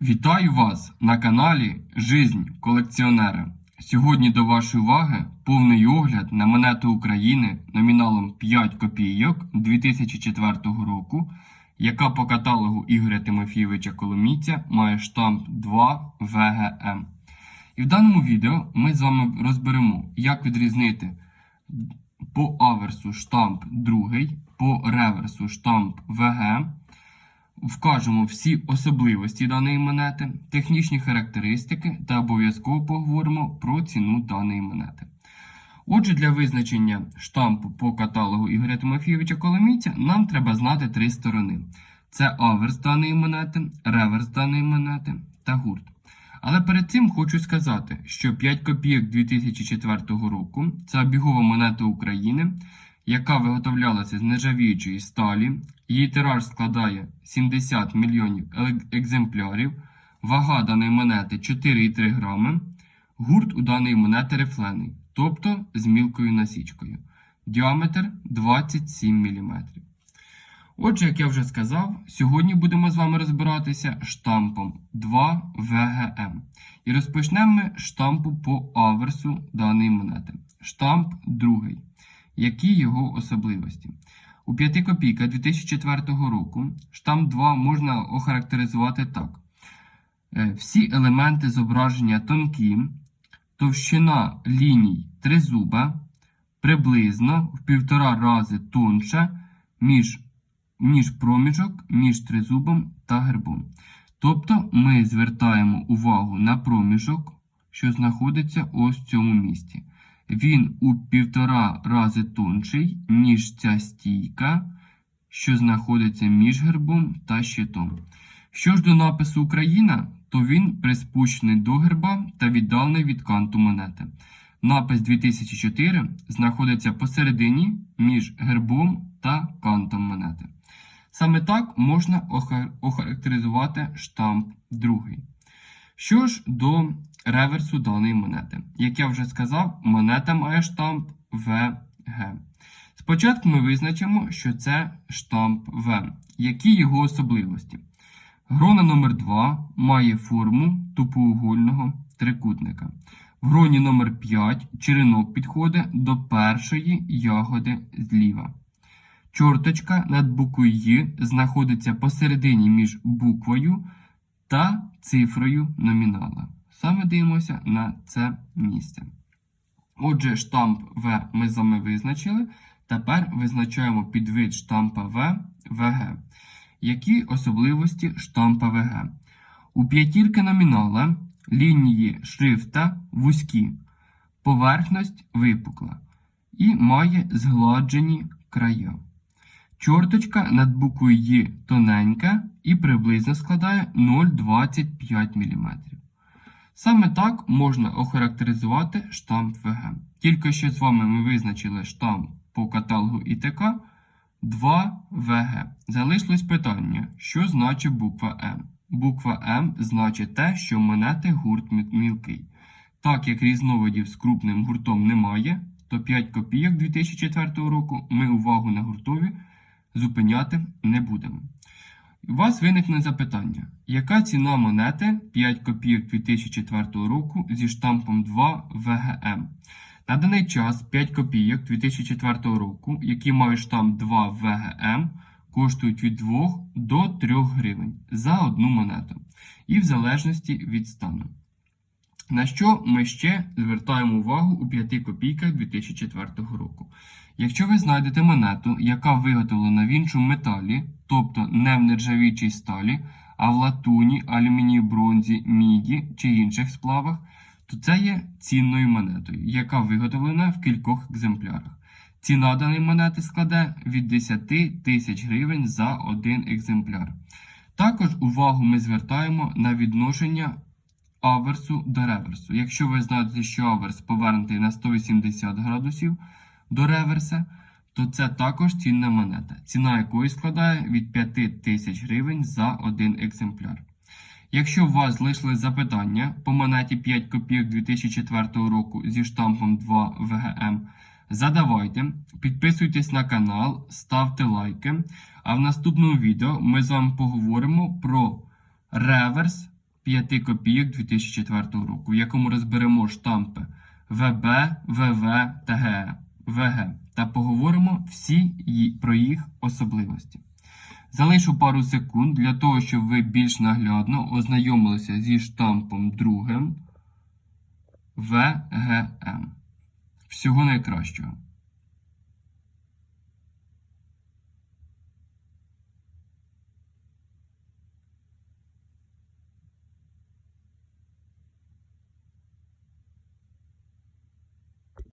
Вітаю вас на каналі Жизнь колекціонера. Сьогодні до вашої уваги повний огляд на монету України номіналом 5 копійок 2004 року, яка по каталогу Ігоря Тимофійовича Коломійця має штамп 2 ВГМ. І в даному відео ми з вами розберемо, як відрізнити по аверсу штамп 2, по реверсу штамп ВГ. Вкажемо всі особливості даної монети, технічні характеристики та обов'язково поговоримо про ціну даної монети. Отже, для визначення штампу по каталогу Ігоря Тимофійовича Коломійця нам треба знати три сторони: це аверс даної монети, реверс даної монети та гурт. Але перед цим хочу сказати, що 5 копійок 2004 року це обігова монета України, яка виготовлялася з нержавіючої сталі. Її тираж складає 70 мільйонів екземплярів, вага даної монети 4,3 грами, гурт у даної монети рифлений, тобто з мілкою насічкою. Діаметр 27 мм. Отже, як я вже сказав, сьогодні будемо з вами розбиратися штампом 2 ВГМ. І розпочнемо ми штампу по аверсу даної монети. Штамп другий. Які його особливості? У 5 копійках 2004 року штамп 2 можна охарактеризувати так. Е, Всі елементи зображення тонкі, товщина ліній тризуба, приблизно в півтора рази тонша між, ніж проміжок між тризубом та гербом. Тобто ми звертаємо увагу на проміжок, що знаходиться ось в цьому місці. Він у півтора рази тонший, ніж ця стійка, що знаходиться між гербом та щитом. Що ж до напису Україна, то він приспущений до герба та віддалений від канту монети. Напис 2004 знаходиться посередині між гербом та кантом монети. Саме так можна оха- охарактеризувати штамп другий. Що ж до реверсу даної монети? Як я вже сказав, монета має штамп ВГ. Спочатку ми визначимо, що це штамп В. Які його особливості? Грона номер 2 має форму тупоугольного трикутника. В гроні номер 5 черенок підходить до першої ягоди зліва. Чорточка над буквою «Й» знаходиться посередині між буквою та цифрою номінала. Саме дивимося на це місце. Отже, штамп В ми з вами визначили. Тепер визначаємо підвид штампа В ВГ. Які особливості штампа ВГ? У п'ятірки номінала лінії шрифта вузькі, поверхність випукла і має згладжені края. Чорточка над буквою «Й» тоненька і приблизно складає 0,25 мм. Саме так можна охарактеризувати штамп ВГ. Тільки що з вами ми визначили штамп по каталогу ІТК 2 ВГ. Залишилось питання, що значить буква М. Буква М значить те, що монети гурт мілкий. Так як різновидів з крупним гуртом немає, то 5 копійок 2004 року ми увагу на гуртові зупиняти не будемо. У вас виникне запитання, яка ціна монети 5 копійок 2004 року зі штампом 2 ВГМ? На даний час 5 копійок 2004 року, які мають штамп 2 ВГМ, коштують від 2 до 3 гривень за одну монету, і в залежності від стану. На що ми ще звертаємо увагу у 5 копійках 2004 року. Якщо ви знайдете монету, яка виготовлена в іншому металі, тобто не в нержавічій сталі, а в латуні, алюмінії, бронзі, міді чи інших сплавах, то це є цінною монетою, яка виготовлена в кількох екземплярах. Ціна даної монети складе від 10 тисяч гривень за один екземпляр. Також увагу ми звертаємо на відношення аверсу до реверсу. Якщо ви знаєте, що аверс повернутий на 180 градусів до реверса, то це також цінна монета, ціна якої складає від 5 тисяч гривень за один екземпляр. Якщо у вас залишили запитання по монеті 5 копійок 2004 року зі штампом 2 ВГМ, задавайте, підписуйтесь на канал, ставте лайки. А в наступному відео ми з вами поговоримо про реверс 5 копійок 2004 року, в якому розберемо штампи ВБ, ВВ та Г, ВГ та поговоримо всі про їх особливості. Залишу пару секунд для того, щоб ви більш наглядно ознайомилися зі штампом другим ВГМ. Всього найкращого.